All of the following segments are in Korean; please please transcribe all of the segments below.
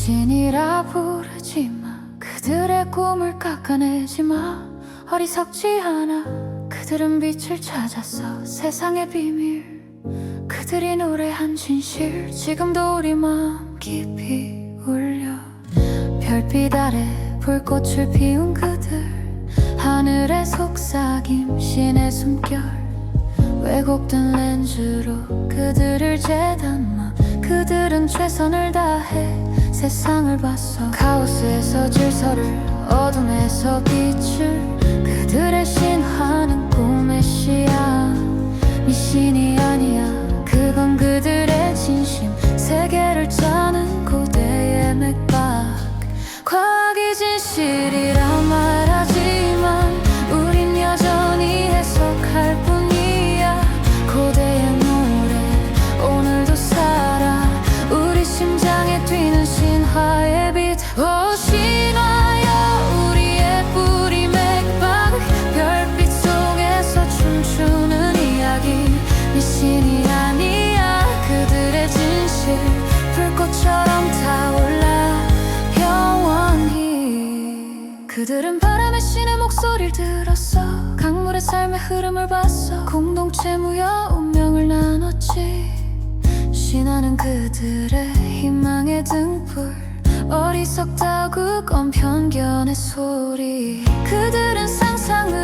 미신이라 부르지 마. 그들의 꿈을 깎아내지 마. 어리석지 않아. 그들은 빛을 찾았어 세상의 비밀. 그들이 노래한 진실. 지금도 우리 마음 깊이 울려. 별빛 아래 불꽃을 피운 그들. 하늘의 속삭임 신의 숨결. 왜곡된 렌즈로 그들을 재단마 그들은 최선을 다해 세상을 봤어. 카오스에서 질서를 어둠에서 빛을 그들의 그들은 바람의 신의 목소리를 들었어. 강물의 삶의 흐름을 봤어. 공동체 무여 운명을 나눴지. 신화는 그들의 희망의 등불. 어리석다고 건 편견의 소리. 그들은 세상을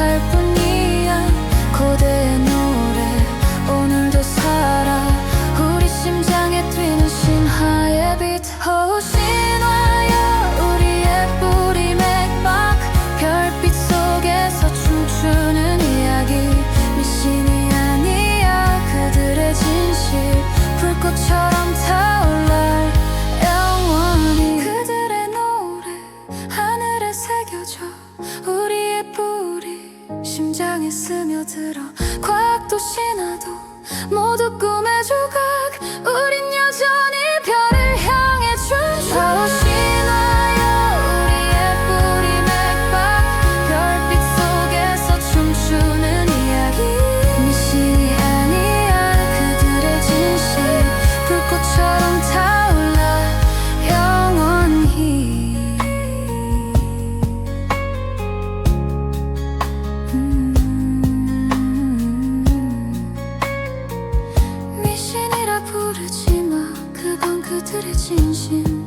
할 뿐이야. 고대의 노래 오늘도 살아. 우리 심장에 뛰는 신화의 빛 들어 과학도 신화도 모두 꿈의 조각 우린 그들의 진심.